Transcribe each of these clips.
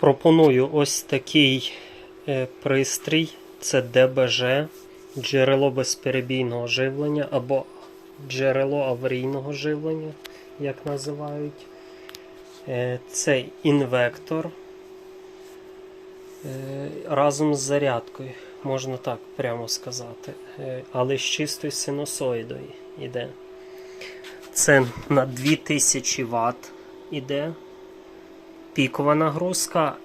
Пропоную ось такий е, пристрій. Це ДБЖ, джерело безперебійного живлення або джерело аварійного живлення, як називають. Е, Це інвектор е, разом з зарядкою, можна так прямо сказати. Але з чистою синусоїдою йде. Це на 2000 Вт іде пікова нагрузка,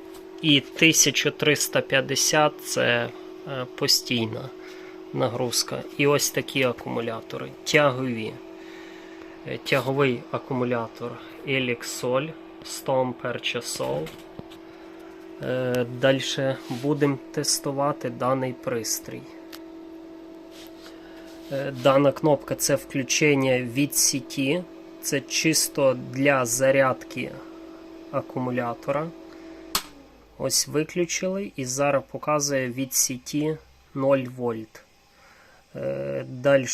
і 1350 це е, постійна нагрузка. І ось такі акумулятори. Тягові. Е, Тяговий акумулятор Elixol 100 Ампер часов. Далі будемо тестувати даний пристрій. Е, Дана кнопка це включення від сіті. Це чисто для зарядки акумулятора. Ось виключили і зараз показує від сіті 0 вольт. Далі,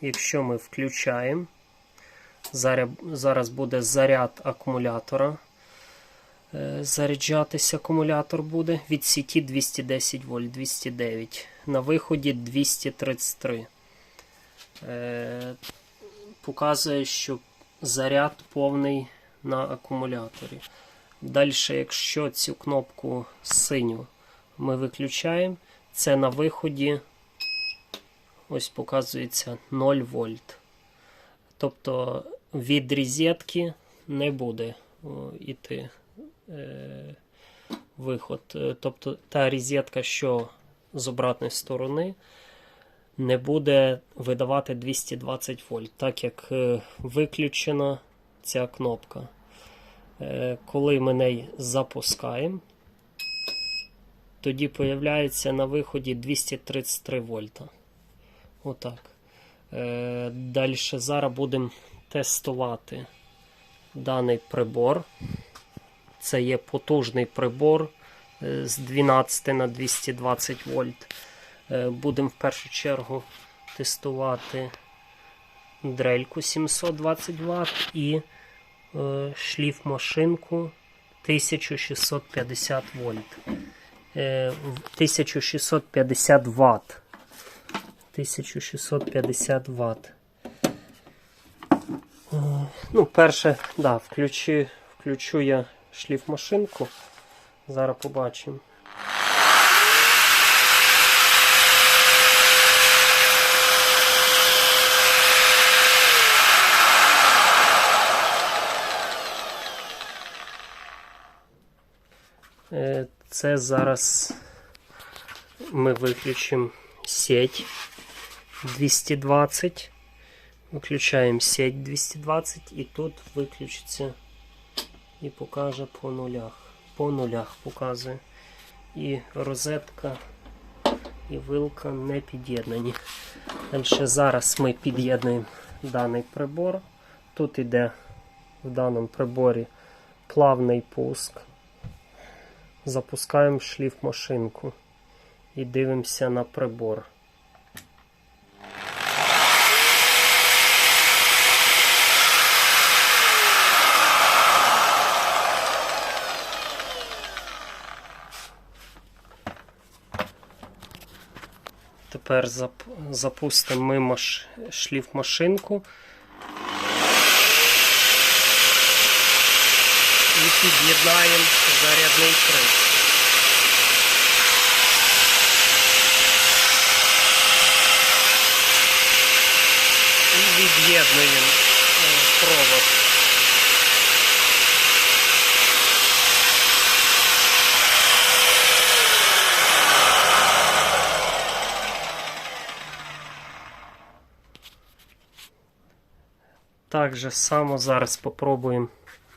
якщо ми включаємо, зараз, зараз буде заряд акумулятора. Е, Заряджатися акумулятор буде від сіті 210 вольт 209. На виході 233. Е, Показує, що заряд повний на акумуляторі. Далі, якщо цю кнопку синю ми виключаємо, це на виході ось показується 0 вольт. Тобто від розетки не буде о, іти е, виход. Е, Тобто та розетка, що з обратної сторони, не буде видавати 220 вольт, так як е, виключена ця кнопка. Е, Коли ми неї запускаємо, тоді появляється на виході 233 вольта. Отак. Е, Далі зараз будемо тестувати даний прибор. Це є потужний прибор е, з 12 на 220 вольт. Будемо в першу чергу тестувати дрельку 720 Вт і е, шліф машинку 1650 вольт. Е, 1650 Вт. 1650 Вт. Ну, перше, да, включу, включу я шліф машинку. Зараз побачимо. Це зараз ми виключимо сеть 220. Виключаємо сеть 220 і тут виключиться і покаже по нулях. По нулях показує. І розетка і вилка не під'єднані. Далі зараз ми під'єднуємо даний прибор. Тут іде в даному приборі плавний пуск. Запускаємо шліф машинку і дивимося на прибор. Тепер зап- запустимо ми маш... шліф машинку. І під'єднаємо зарядний пристрій. І від'єднуємо е, провод. Так само зараз попробуємо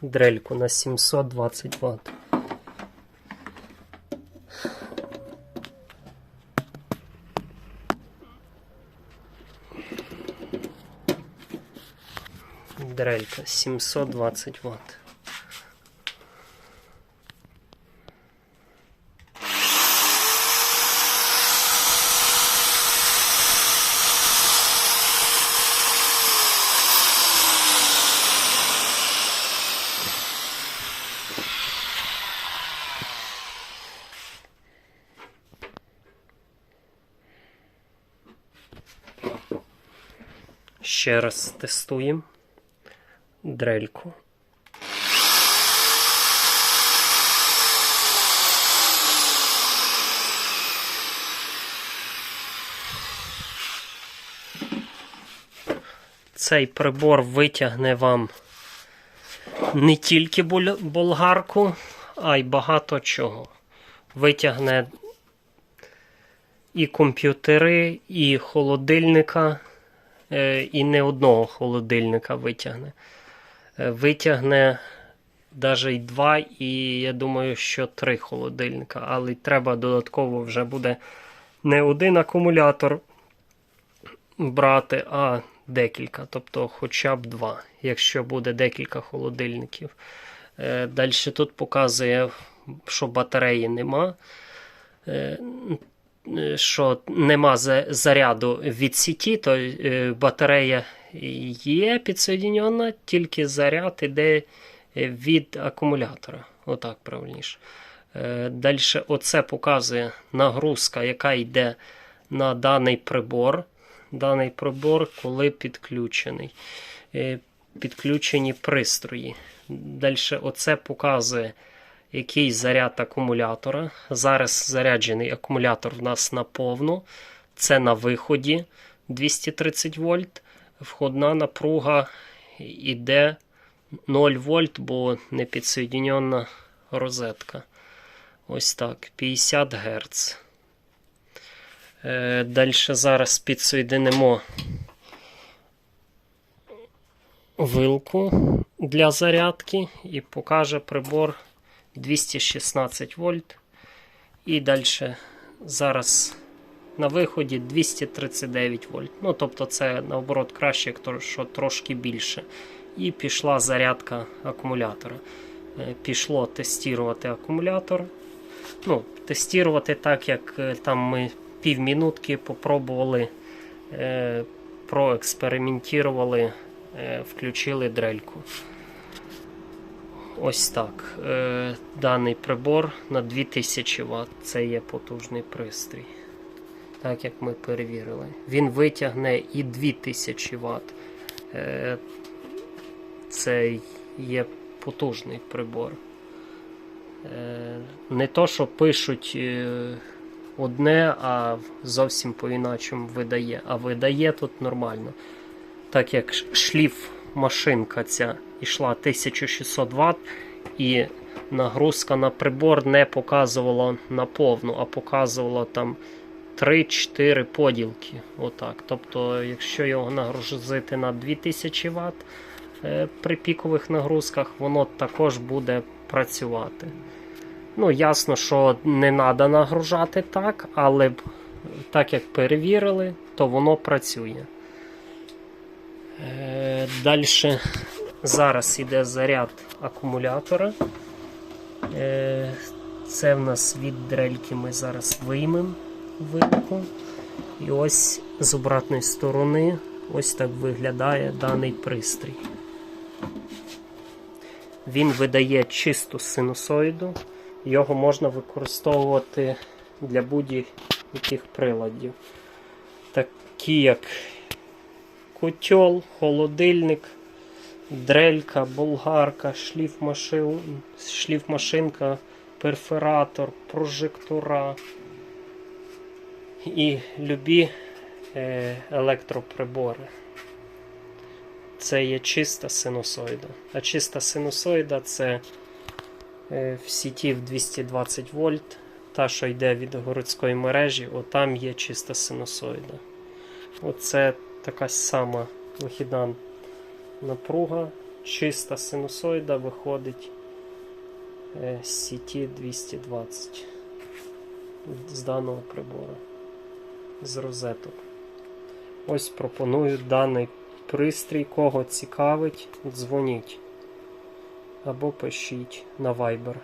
дрельку на 720 Вт. Дрелька 720 Вт. Ще раз тестуємо дрельку. Цей прибор витягне вам не тільки болгарку, а й багато чого. Витягне і комп'ютери, і холодильника, і не одного холодильника витягне. Е, Витягне навіть два, і я думаю, що три холодильника. Але треба додатково вже буде не один акумулятор брати, а декілька. Тобто хоча б два, якщо буде декілька холодильників. Далі тут показує, що батареї нема. Е, Що нема заряду від сіті, то е, батарея є підсоєднена, тільки заряд іде е, від акумулятора. Отак правильніше. Далі оце показує нагрузка, яка йде на даний прибор. Даний прибор, коли підключений. Підключені пристрої. Далі оце показує, який заряд акумулятора. Зараз заряджений акумулятор в нас на повну. Це на виході 230 вольт. Входна напруга йде 0 вольт, бо не підсоєднена розетка. Ось так, 50 Гц. Далі зараз підсоєдинимо вилку для зарядки і покаже прибор 216 вольт. І далі зараз на виході 239 вольт. Ну, тобто, це наоборот краще, як що трошки більше. І пішла зарядка акумулятора. Е, Пішло тестувати акумулятор. Ну, Тестувати так, як е, там ми півмінутки попробували, е, проекспериментували, включили дрельку. Ось так. Е, даний прибор на 2000 Вт. Це є потужний пристрій. Так як ми перевірили. Він витягне і 2000 Вт. Е, це є потужний прибор. Е, не то, що пишуть одне, а зовсім по-іначому видає. А видає тут нормально. Так як шліф машинка ця йшла 1600 Вт, і нагрузка на прибор не показувала на повну, а показувала там 3-4 поділки. Отак. Тобто, якщо його нагрузити на 2000 Вт е, при пікових нагрузках, воно також буде працювати. Ну, ясно, що не треба нагружати так, але так як перевірили, то воно працює. Е, Далі зараз йде заряд акумулятора. Е, Це в нас від дрельки ми зараз виймемо вилку. І ось з обратної сторони ось так виглядає даний пристрій. Він видає чисту синусоїду. Його можна використовувати для будь-яких приладів. Такі як котел, холодильник, дрелька, болгарка, шліфмашин, шліфмашинка, перфоратор, прожектора і любі е, електроприбори. Це є чиста синусоїда. А чиста синусоїда це е, в сіті в 220 вольт. Та, що йде від городської мережі, отам є чиста синусоїда. Оце така сама вихідна напруга, чиста синусоїда виходить е, з сіті 220 з даного прибору, з розеток. Ось пропоную даний пристрій, кого цікавить, дзвоніть або пишіть на Viber.